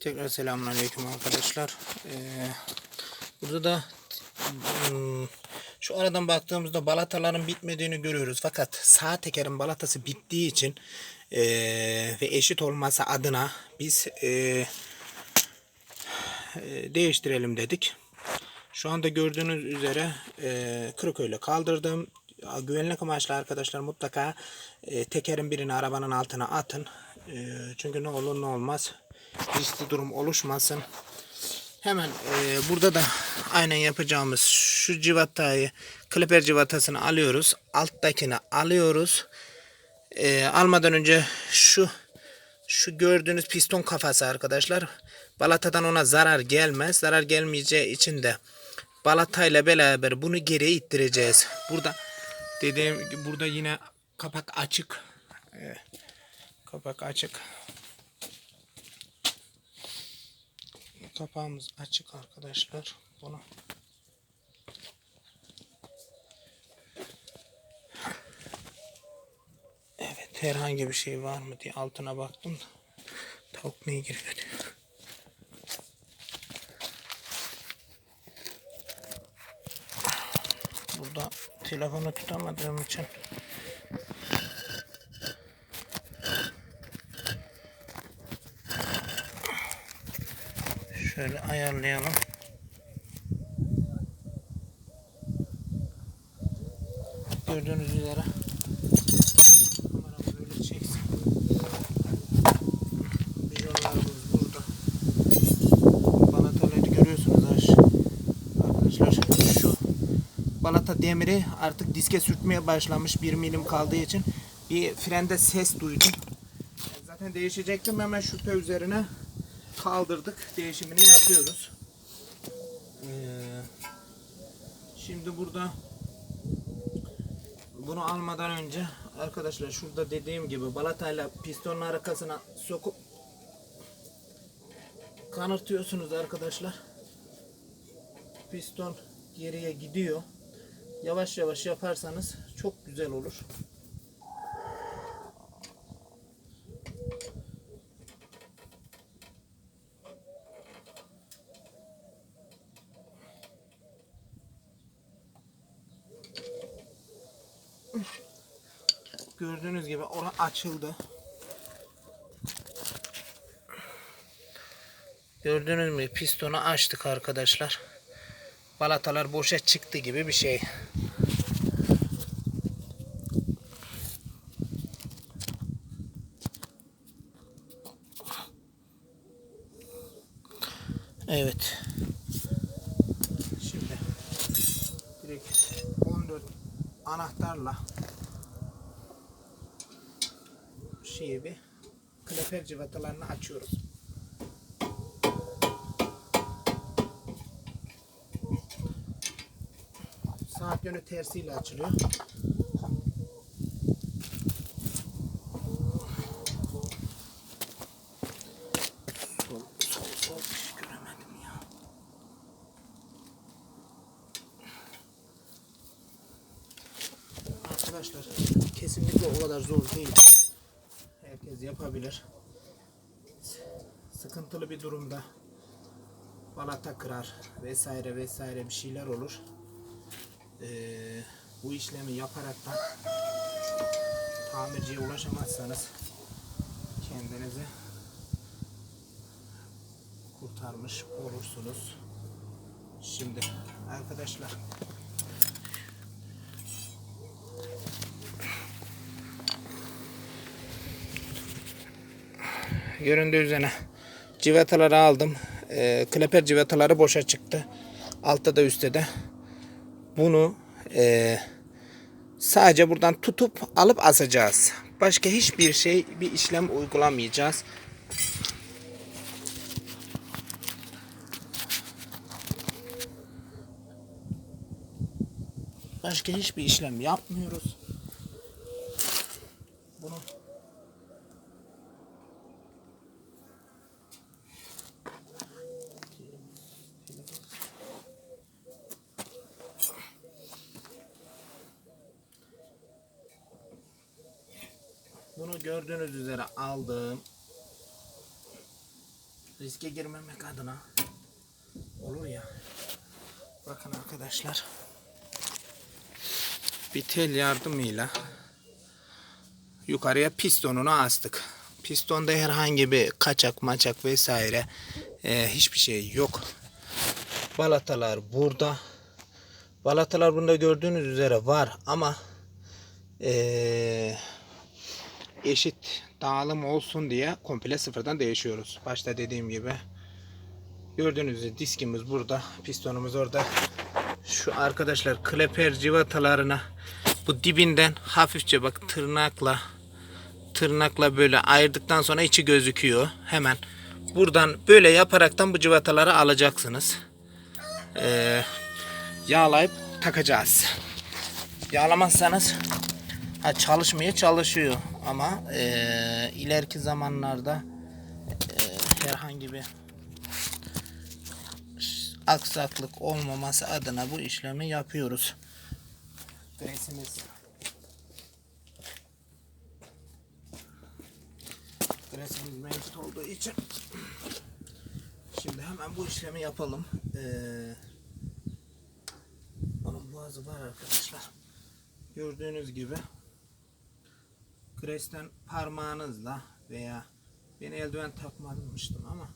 Tekrar selamünaleyküm arkadaşlar. Ee, burada da hmm, şu aradan baktığımızda balataların bitmediğini görüyoruz. Fakat sağ tekerin balatası bittiği için ee, ve eşit olması adına biz ee, değiştirelim dedik. Şu anda gördüğünüz üzere ee, kırık öyle kaldırdım. Güvenlik amaçlı arkadaşlar mutlaka ee, tekerin birini arabanın altına atın. Ee, çünkü ne olur ne olmaz riskli durum oluşmasın. Hemen e, burada da aynen yapacağımız şu civatayı kliper civatasını alıyoruz. Alttakini alıyoruz. E, almadan önce şu şu gördüğünüz piston kafası arkadaşlar. Balatadan ona zarar gelmez. Zarar gelmeyeceği için de balatayla beraber bunu geriye ittireceğiz. Burada dediğim burada yine kapak açık. E, kapak açık. Kapağımız açık arkadaşlar. Bunu Evet herhangi bir şey var mı diye altına baktım da tavuk neye giriyor. Burada telefonu tutamadığım için Şöyle ayarlayalım. Gördüğünüz üzere kameramız öyle çeksin. Bijonlarımız burada. Balataları görüyorsunuz arkadaşlar. Şu balata demiri artık diske sürtmeye başlamış. Bir milim kaldığı için bir frende ses duydum. Zaten değişecektim hemen şüphe üzerine kaldırdık. Değişimini yapıyoruz. Ee, şimdi burada bunu almadan önce arkadaşlar şurada dediğim gibi balatayla pistonun arkasına sokup kanırtıyorsunuz arkadaşlar. Piston geriye gidiyor. Yavaş yavaş yaparsanız çok güzel olur. Gördüğünüz gibi ona açıldı. Gördüğünüz mü pistonu açtık arkadaşlar. Balatalar boşa çıktı gibi bir şey. Evet. Şimdi direkt 14 anahtarla şeyi bir kleper civatalarını açıyoruz. Saat yönü tersiyle açılıyor. Arkadaşlar kesinlikle o kadar zor değil. Herkes yapabilir. Sıkıntılı bir durumda balata kırar vesaire vesaire bir şeyler olur. Ee, bu işlemi yaparaktan tamirciye ulaşamazsanız kendinizi kurtarmış olursunuz. Şimdi arkadaşlar göründüğü üzere civataları aldım. E, kleper civataları boşa çıktı. Altta da üstte de. Bunu e, sadece buradan tutup alıp asacağız. Başka hiçbir şey bir işlem uygulamayacağız. Başka hiçbir işlem yapmıyoruz. Bunu Bunu gördüğünüz üzere aldım. riske girmemek adına olur ya. Bakın arkadaşlar. Bir tel yardımıyla yukarıya pistonunu astık. Pistonda herhangi bir kaçak maçak vesaire e, hiçbir şey yok. Balatalar burada. Balatalar bunda gördüğünüz üzere var ama e, eşit dağılım olsun diye komple sıfırdan değişiyoruz. Başta dediğim gibi gördüğünüz gibi diskimiz burada, pistonumuz orada. Şu arkadaşlar kleper civatalarına bu dibinden hafifçe bak tırnakla tırnakla böyle ayırdıktan sonra içi gözüküyor. Hemen buradan böyle yaparaktan bu civataları alacaksınız. Ee, yağlayıp takacağız. Yağlamazsanız ha, çalışmaya çalışıyor ama e, ileriki zamanlarda e, herhangi bir aksaklık olmaması adına bu işlemi yapıyoruz. Gresimiz Gresimiz mevcut olduğu için şimdi hemen bu işlemi yapalım. Ee, onun boğazı var arkadaşlar. Gördüğünüz gibi Gresten parmağınızla veya ben eldiven takmamıştım ama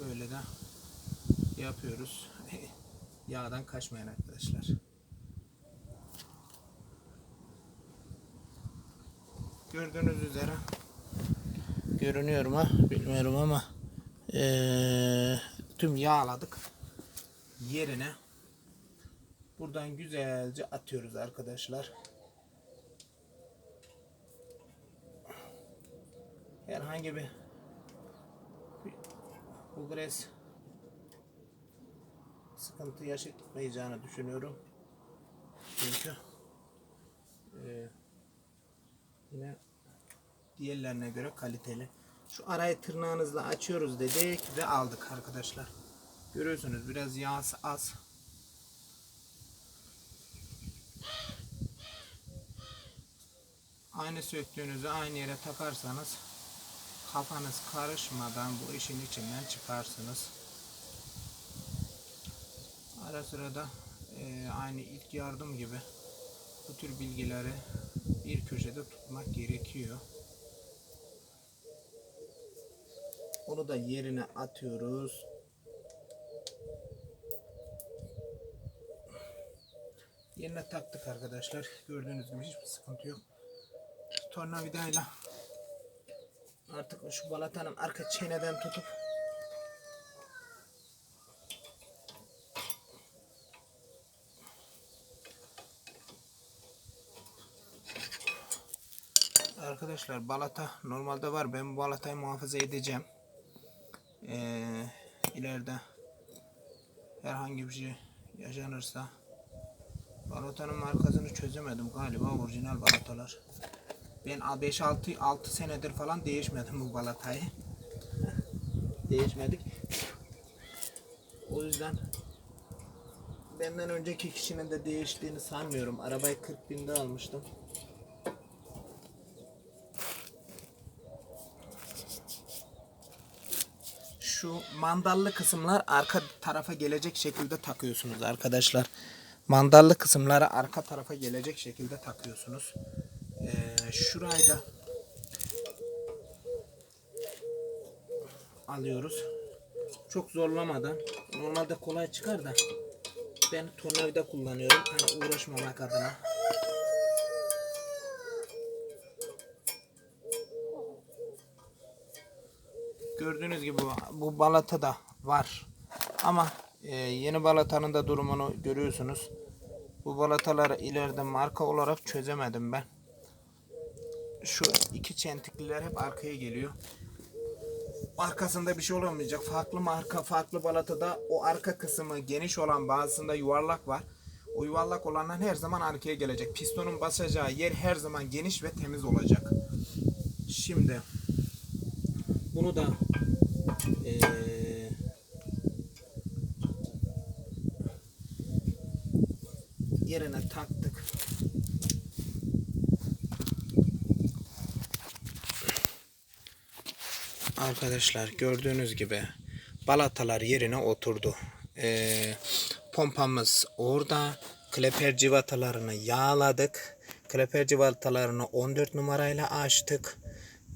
Böyle de yapıyoruz. Yağdan kaçmayın arkadaşlar. Gördüğünüz üzere görünüyor mu bilmiyorum ama eee, tüm yağladık yerine buradan güzelce atıyoruz arkadaşlar. Herhangi bir bu gres sıkıntı yaşatmayacağını düşünüyorum. Çünkü e, yine diğerlerine göre kaliteli. Şu arayı tırnağınızla açıyoruz dedik ve aldık arkadaşlar. Görüyorsunuz biraz yağsı az. Aynı söktüğünüzü aynı yere takarsanız kafanız karışmadan bu işin içinden çıkarsınız. Ara sıra da e, aynı ilk yardım gibi bu tür bilgileri bir köşede tutmak gerekiyor. Onu da yerine atıyoruz. Yerine taktık arkadaşlar. Gördüğünüz gibi hiçbir sıkıntı yok. Tornavidayla artık şu balatanın arka çeneden tutup Arkadaşlar balata normalde var. Ben bu balatayı muhafaza edeceğim. Ee, ileride herhangi bir şey yaşanırsa balatanın markasını çözemedim galiba orijinal balatalar. Ben 5-6 6 senedir falan değişmedim bu balatayı. Değişmedik. O yüzden benden önceki kişinin de değiştiğini sanmıyorum. Arabayı 40 binde almıştım. Şu mandallı kısımlar arka tarafa gelecek şekilde takıyorsunuz arkadaşlar. Mandallı kısımları arka tarafa gelecek şekilde takıyorsunuz. Ee, şurayı da alıyoruz. Çok zorlamadan. Normalde kolay çıkar da ben tornavida kullanıyorum. Hani uğraşmamak adına. Gördüğünüz gibi bu, balata da var. Ama e, yeni balatanın da durumunu görüyorsunuz. Bu balataları ileride marka olarak çözemedim ben. Şu iki çentikliler hep arkaya geliyor. Arkasında bir şey olamayacak. Farklı marka, farklı balatada o arka kısmı geniş olan bazısında yuvarlak var. O yuvarlak olanlar her zaman arkaya gelecek. Pistonun basacağı yer her zaman geniş ve temiz olacak. Şimdi bunu da eee yerine taktık. Arkadaşlar gördüğünüz gibi balatalar yerine oturdu. Ee, pompamız orada. Kleper civatalarını yağladık. Kleper civatalarını 14 numarayla açtık.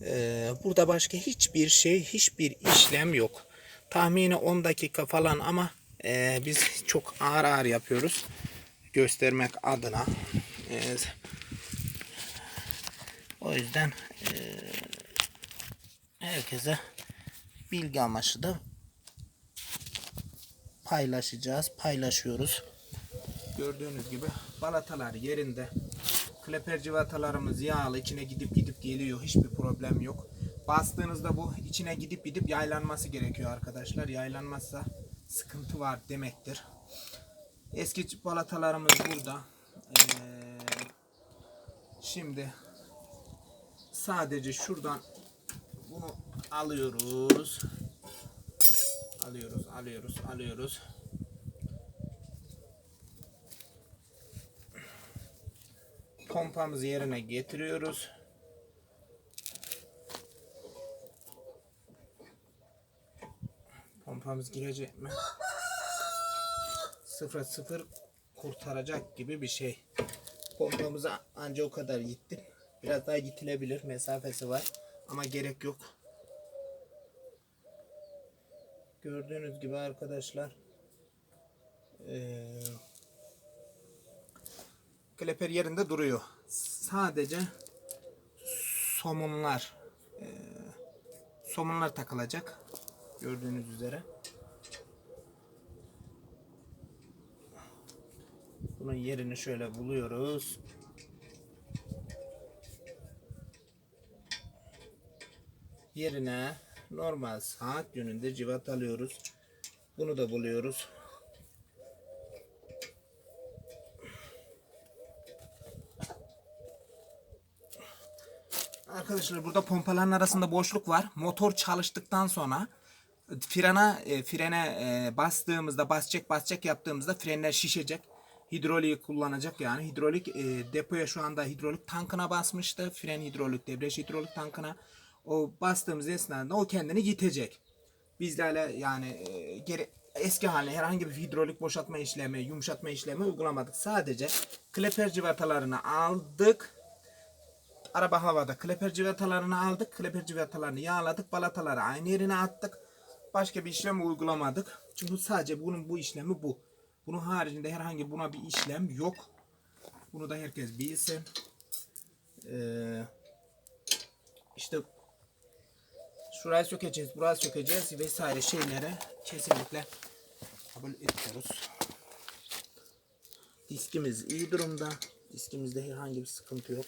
Ee, burada başka hiçbir şey, hiçbir işlem yok. Tahmini 10 dakika falan ama e, biz çok ağır ağır yapıyoruz. Göstermek adına. Ee, o yüzden e, herkese bilgi amaçlı da paylaşacağız, paylaşıyoruz. Gördüğünüz gibi balatalar yerinde. Kleper civatalarımız yağlı, içine gidip gidip geliyor. Hiçbir problem yok. Bastığınızda bu içine gidip gidip yaylanması gerekiyor arkadaşlar. Yaylanmazsa sıkıntı var demektir. Eski balatalarımız burada. Ee, şimdi sadece şuradan bunu alıyoruz. Alıyoruz, alıyoruz, alıyoruz. Pompamızı yerine getiriyoruz. Pompamız girecek mi? Sıfıra sıfır kurtaracak gibi bir şey. Pompamıza anca o kadar gittim. Biraz daha gitilebilir. Mesafesi var. Ama gerek yok. Gördüğünüz gibi arkadaşlar eee kleper yerinde duruyor. Sadece somunlar eee, somunlar takılacak. Gördüğünüz üzere. Bunun yerini şöyle buluyoruz. Yerine normal saat yönünde civat alıyoruz. Bunu da buluyoruz. Arkadaşlar burada pompaların arasında boşluk var. Motor çalıştıktan sonra frena e, frene e, bastığımızda basacak basacak yaptığımızda frenler şişecek. Hidroliği kullanacak yani. Hidrolik e, depoya şu anda hidrolik tankına basmıştı. Fren hidrolik, debriyaj hidrolik tankına. O bastığımız esnada o kendini gitecek. Bizlerle yani e, geri, eski haline herhangi bir hidrolik boşaltma işlemi, yumuşatma işlemi uygulamadık. Sadece kleper civatalarını aldık. Araba havada kleper civatalarını aldık. Kleper civatalarını yağladık. Balataları aynı yerine attık. Başka bir işlem uygulamadık. Çünkü sadece bunun bu işlemi bu. Bunun haricinde herhangi buna bir işlem yok. Bunu da herkes bilsin. Ee, işte şurayı sökeceğiz, burayı sökeceğiz vesaire şeylere kesinlikle kabul ediyoruz. Diskimiz iyi durumda. Diskimizde herhangi bir sıkıntı yok.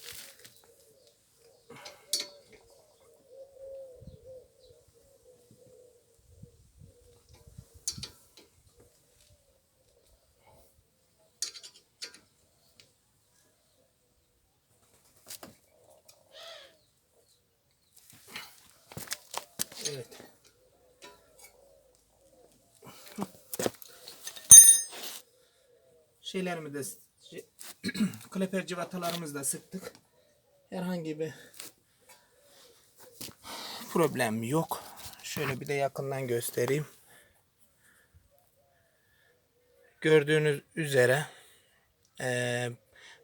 Evet. Şeylerimi de şey- kleper civatalarımızı da sıktık. Herhangi bir problem yok. Şöyle bir de yakından göstereyim. Gördüğünüz üzere eee,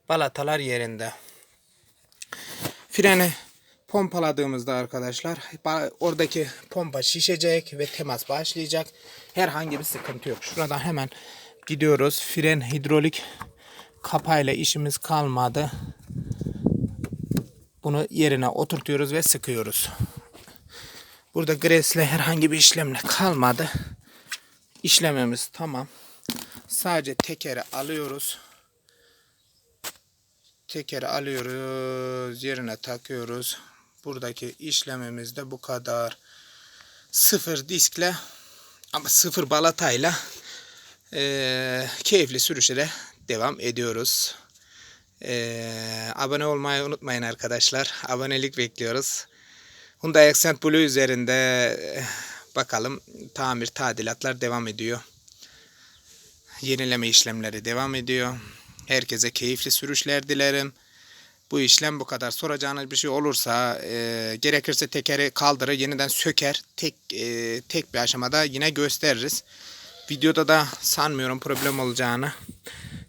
balatalar yerinde. Freni pompaladığımızda arkadaşlar oradaki pompa şişecek ve temas başlayacak. Herhangi bir sıkıntı yok. Şuradan hemen gidiyoruz. Fren hidrolik kapayla işimiz kalmadı. Bunu yerine oturtuyoruz ve sıkıyoruz. Burada gresle herhangi bir işlemle kalmadı. İşlememiz tamam. Sadece tekeri alıyoruz. Tekeri alıyoruz, yerine takıyoruz. Buradaki işlemimiz de bu kadar. Sıfır diskle ama sıfır balatayla eee, keyifli sürüşlere devam ediyoruz. Eee, abone olmayı unutmayın arkadaşlar. Abonelik bekliyoruz. Hyundai Accent Blue üzerinde eh, bakalım tamir tadilatlar devam ediyor. Yenileme işlemleri devam ediyor. Herkese keyifli sürüşler dilerim. Bu işlem bu kadar. Soracağınız bir şey olursa e, gerekirse tekeri kaldırır yeniden söker. Tek e, tek bir aşamada yine gösteririz. Videoda da sanmıyorum problem olacağını.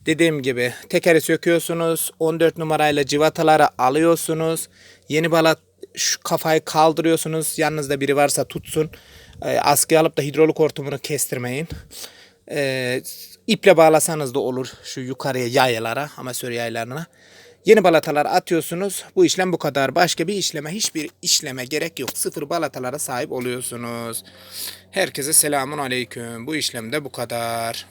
Dediğim gibi tekeri söküyorsunuz. 14 numarayla civataları alıyorsunuz. Yeni balat şu kafayı kaldırıyorsunuz. Yanınızda biri varsa tutsun. E, askıya alıp da hidrolik hortumunu kestirmeyin. E, iple bağlasanız da olur şu yukarıya yaylara amatör yaylarına. Yeni balatalar atıyorsunuz. Bu işlem bu kadar. Başka bir işleme, hiçbir işleme gerek yok. Sıfır balatalara sahip oluyorsunuz. Herkese selamun aleyküm. Bu işlem de bu kadar.